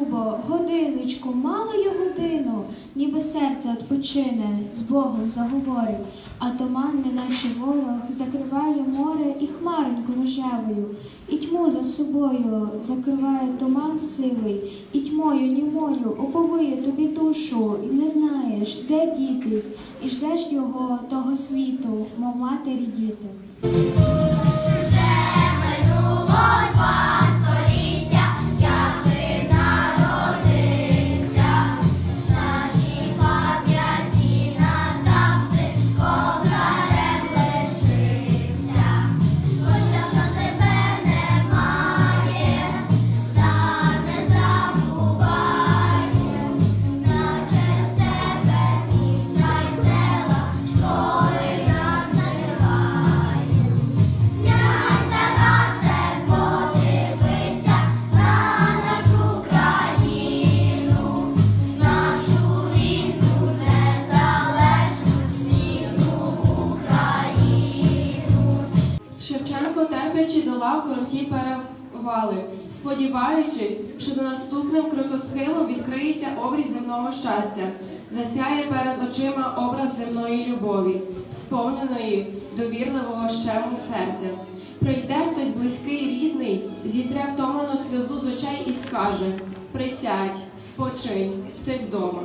любо, годиночку, малою годину, ніби серце відпочине, з Богом заговорить, а туман, неначе ворог, закриває море і хмаринку рожевою, і тьму за собою закриває туман сивий, і тьмою німою оповиє тобі душу, і не знаєш, де дітись, і ждеш його, того світу, мов матері діти. Шевченко, перевали, сподіваючись, що за наступним крутосхилом відкриється обріз земного щастя, засяє перед очима образ земної любові, сповненої довірливого щему серця. Прийде хтось близький рідний, зітре втомлену сльозу з очей і скаже: Присядь, спочинь, ти вдома.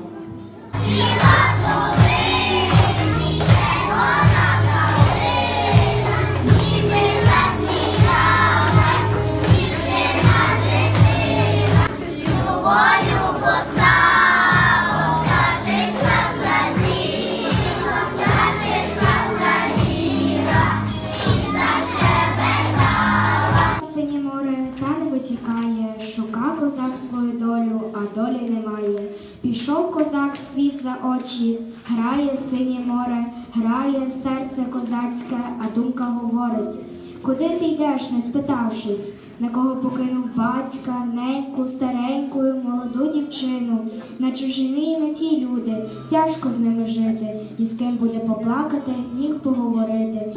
Очі, грає синє море, грає серце козацьке, а думка говорить. Куди ти йдеш, не спитавшись, на кого покинув батька, неньку, стареньку, молоду дівчину, на чужині і на ті люди, тяжко з ними жити, і з ким буде поплакати, ніг поговорити.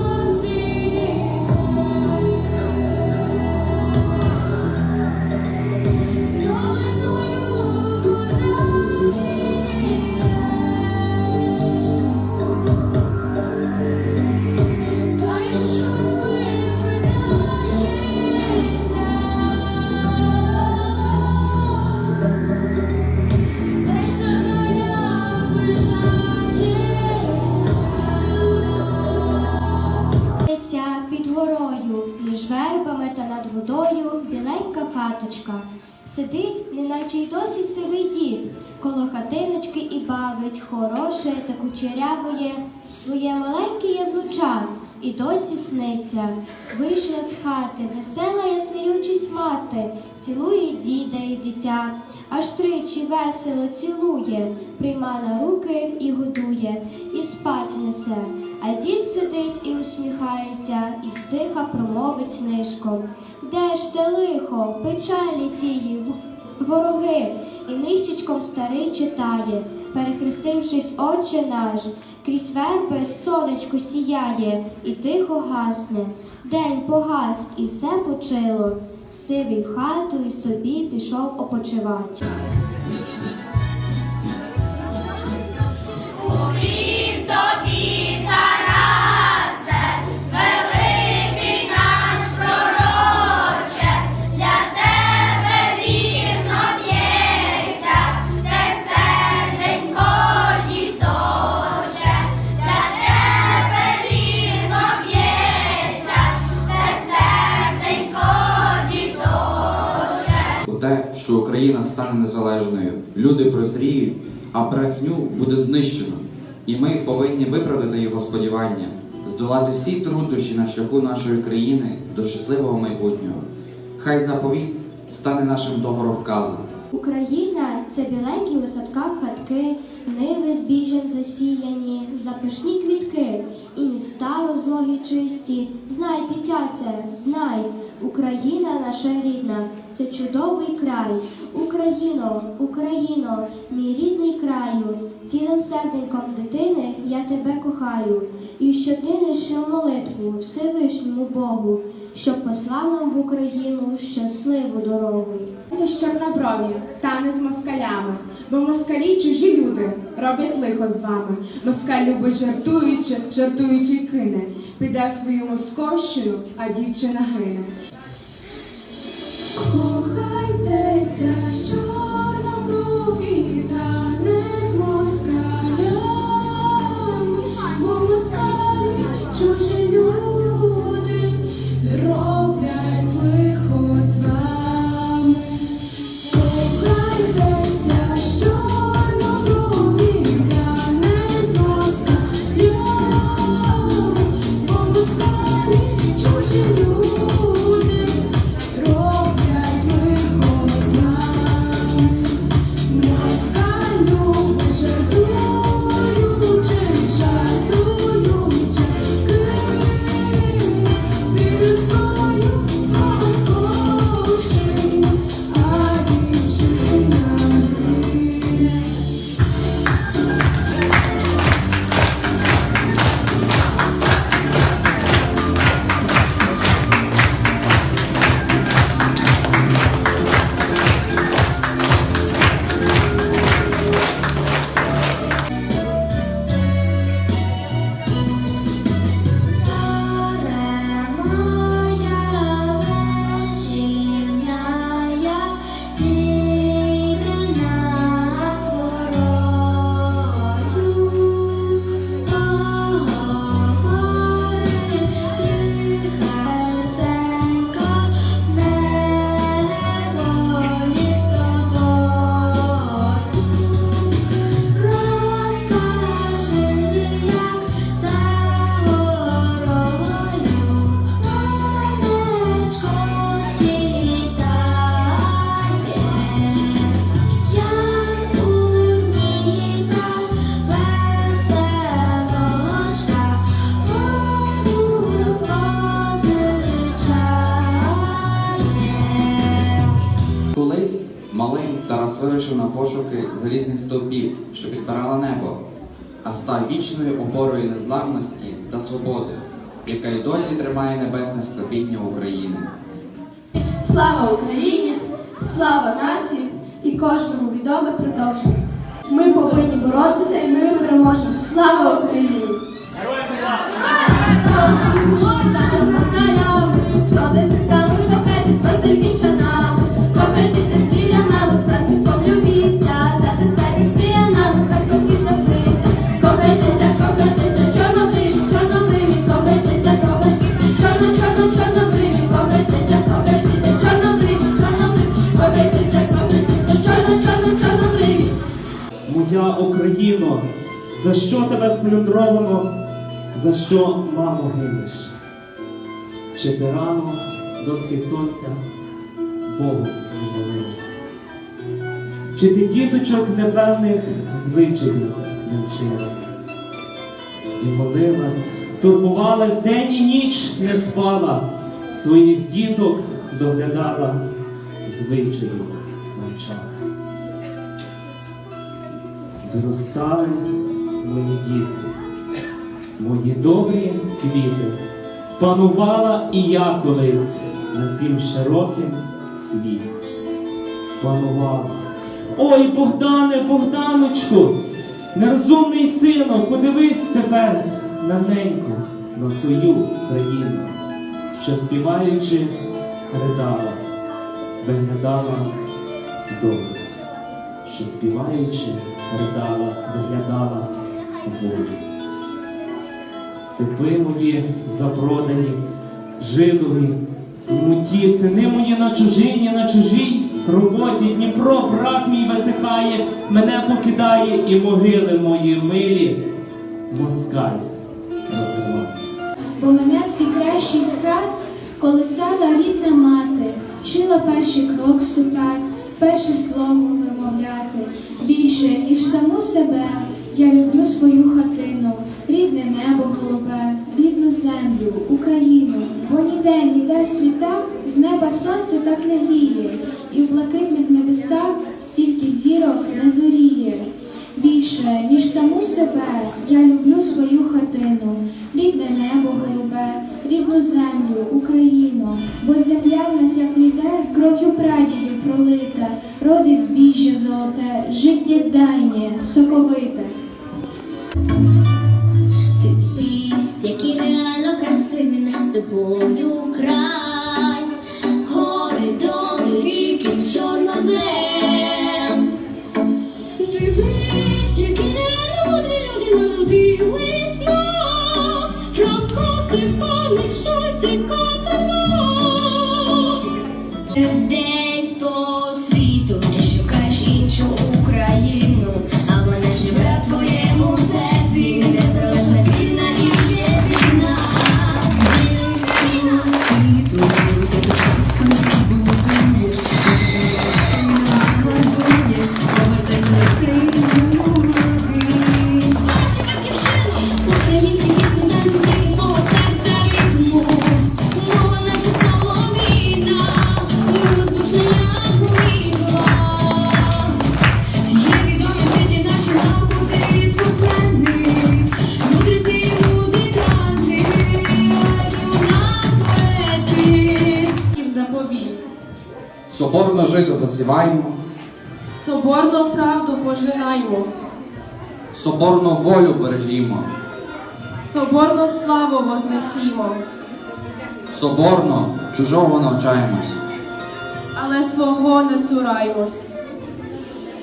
Під горою, між вербами та над водою біленька хаточка. Сидить, неначе й досі сивий дід, коло хатиночки і бавить, хороше та кучерявоє, своє маленьке є внуча, і досі сниться. Вийшла з хати, весела, я сміючись мати, цілує діда і дитя, аж тричі весело цілує, прийма на руки і годує, і спать несе. А дід сидить і усміхається, і стиха промовить нишком. Де ж те лихо, печалі тії, вороги, і нищечком старий читає, перехрестившись, отче наш, крізь верби сонечко сіяє, і тихо гасне. День погас, і все почило. Сивий в хату і собі пішов опочивать. Україна стане незалежною, люди прозріють, а брехню буде знищено. І ми повинні виправдати його сподівання, здолати всі труднощі на шляху нашої країни до щасливого майбутнього. Хай заповіт стане нашим договоровказом. Україна це біленькі у садках хатки, ниви збіжжям засіяні, запашні квітки, і міста розлогі чисті. Знай, дитяце, знай, Україна наша рідна, це чудовий край. Україно, Україно, мій рідний краю, цілим серденьком дитини я тебе кохаю. І щоднину молитву Всевишньому Богу, щоб послав нам в Україну щасливу дорогу. Це щоб на брові, та не з москалями, бо москалі чужі люди роблять лихо з вами. Москаль любить жартуючи, жартуючи кине. Піде в свою московщину, а дівчина гине. На пошуки залізних стовпів, що підпирала небо, а став вічною опорою незламності та свободи, яка й досі тримає небесне склепіння України. Слава Україні! Слава нації! І кожному відоме продовжує. Ми повинні боротися і ми переможемо. Слава Україні! Моя Україно, за що тебе сплюндровано, за що, мамо, гинеш? Чи ти рано до схід сонця Богу не молилась? Чи ти діточок непевних звичаїв не вчила? І молилась, турбувалась день і ніч не спала, своїх діток доглядала, звичаїв навчала. Виростали мої діти, мої добрі квіти, панувала і я колись на цім широким світі. Панувала. Ой, Богдане, Богданочку, нерозумний сину, подивись тепер на неньку, на свою країну, що співаючи, ридала, виглядала добре що співаючи, ридала, виглядала волю. Степи мої запродані, жидові, муті, сини мої на чужині, на чужій роботі, Дніпро, брат мій висихає, мене покидає, і могили мої милі, москаль розриває. Бо мене всі кращі з хат колисала рідна мати, вчила перший крок ступать, перше слово вимовляти. Більше, ніж саму себе, я люблю свою хатину, рідне небо голубе, рідну землю, Україну, бо ніде, ніде в світах з неба сонце так не гріє, і в блакитних небесах стільки зірок не зоріє. Більше, ніж саму себе, я люблю свою хатину, рідне небо голубе, рідну землю, Україну, бо земля в нас як ніде, кров'ю прадідів пролита, родить збіжжя золоте, життєдайнє, соковите. Ти який реально красивий наш з тобою край, жито Соборну правду пожинаймо, соборно волю бережімо, соборну славу вознесімо, соборно чужого навчаємось, але свого не цураймось.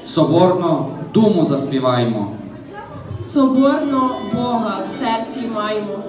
соборно думу заспіваємо. Соборно Бога в серці маймо.